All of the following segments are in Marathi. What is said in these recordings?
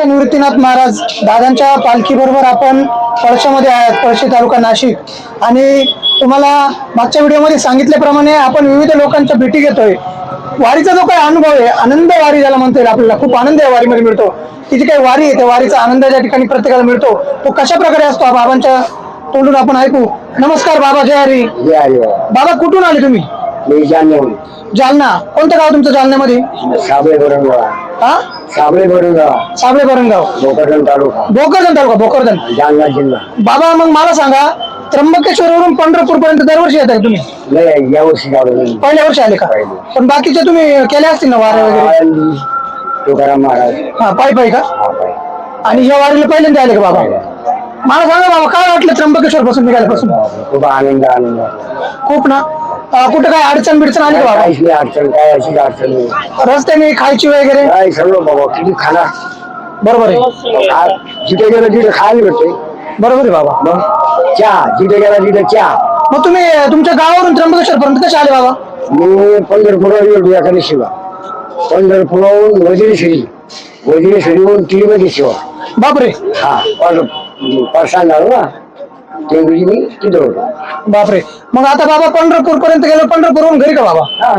श्रेष्ठ निवृत्तीनाथ महाराज दादांच्या पालखीबरोबर आपण पळशामध्ये आहात पळशी तालुका नाशिक. आणि तुम्हाला मागच्या व्हिडिओमध्ये सांगितल्याप्रमाणे आपण विविध लोकांच्या भेटी घेतोय. वारीचा जो काही अनुभव आहे आनंद वारी ज्याला म्हणता येईल आपल्याला खूप आनंद या वारीमध्ये मिळतो. ती जी काही वारी आहे त्या वारीचा आनंद ज्या ठिकाणी प्रत्येकाला मिळतो तो कशा प्रकारे असतो बाबांच्या तोंडून आपण ऐकू. नमस्कार बाबा जय हरी. जय हरी बाबा. कुठून आले तुम्ही? जालना कोणतं गाव तुमचं जालन्यामध्ये? हा? साबळे बरंगावा. साबळे बरणगाव भोकरदन तालुका. भोकरदन तालुका भोकरदन जालना जिल्हा. बाबा मग मला सांगा त्र्यंबकेश्वरवरून पंढरपूर पर्यंत दरवर्षी येत आहे तुम्ही? नाही यावर्षी गाडून नाही. पहिल्या वर्षी आले का? पहिले. पण बाकीचे तुम्ही केले असतील ना वारे वगैरे? तुकाराम महाराज. हा पायी पायी का? हा पाय. आणि ह्या वारीला पहिल्यांदा आले का बाबा? मला सांगा बाबा काय वाटलं त्र्यंबकेश्वर पासून निघाल्यापासून खूप आनंद आनंद. खूप ना? कुठं काय अडचण बिडचण आली का बाबा? काहीच नाही अडचण काय अशीच अडचण नाही. रस्त्याने खायची वगैरे? काय सर्व बाबा किती खाना बरोबर आहे. जिथे गेलं तिथे खायला भेटते बरोबर आहे बाबा. मग चहा जिथे गेला तिथे चहा. मग तुम्ही तुमच्या गावावरून त्र्यंबकेश्वर पर्यंत कसे आले बाबा? मी पंढरपूरवर गेलो एखादी शिवा पंढरपुराहून वजिरेश्वरी वजिरेश्वरीहून तिरुपती शिवा बापरे. हा परसान झालो ना. ते दिवशी मी तिथं होतो. बापरे. मग आता बाबा पंढरपूर पर्यंत गेलो पंढरपूरवरून घरी का बाबा? हा.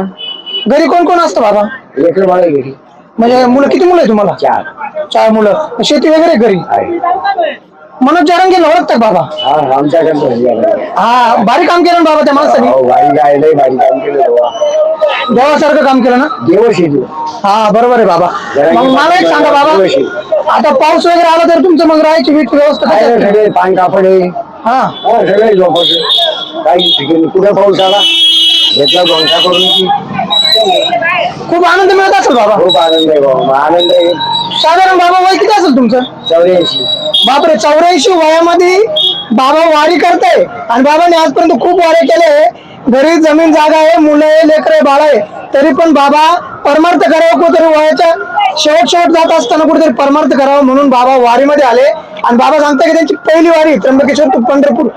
घरी कोण कोण असतं बाबा? लेकर बाळा गेली म्हणजे मुलं किती मुलं आहे तुम्हाला? चार. चार मुलं. शेती वगैरे घरी? आहे. मनोज जारंगीला ओळखतात बाबा? हा आमच्याकडे. हा भारी काम केलं ना बाबा त्या माणसाने. हो भारी काय लय भारी काम केलं बाबा. देवासारखं काम केलं ना? तू. हा बरोबर आहे बाबा. मग मला एक सांगा बाबा. आता पाऊस वगैरे आला तर तुमचं मग राहायची वीट व्यवस्था कशी? सगळे पान कापड हा. हा सगळे झोपायचं काही ठिकाणी कुठे पाऊस आला घेतला गोंठा करून की. खूप आनंद मिळत असेल बाबा. खूप आनंद आहे बाबा आनंद आहे. साधारण बाबा वय किती असेल तुमचं? चौऱ्याऐंशी. बापरे चौऱ्याऐंशी वयामध्ये बाबा वारी करताय. आणि बाबाने आजपर्यंत खूप वारे केले घरी जमीन जागा आहे मुलं आहे लेकर आहे बाळ आहे. तरी पण बाबा परमार्थ करावं कुठेतरी वयाच्या शेवट शेवट जात असताना कुठेतरी परमार्थ करावं म्हणून बाबा वारीमध्ये आले. आणि बाबा सांगता की त्यांची पहिली वारी त्र्यंबकेश्वर टू पंढरपूर.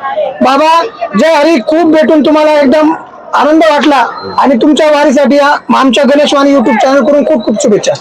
बाबा जय हरी खूप भेटून तुम्हाला एकदम आनंद वाटला. आणि तुमच्या वारीसाठी आमच्या गणेशवाणी युट्यूब चॅनल करून खूप खूप शुभेच्छा.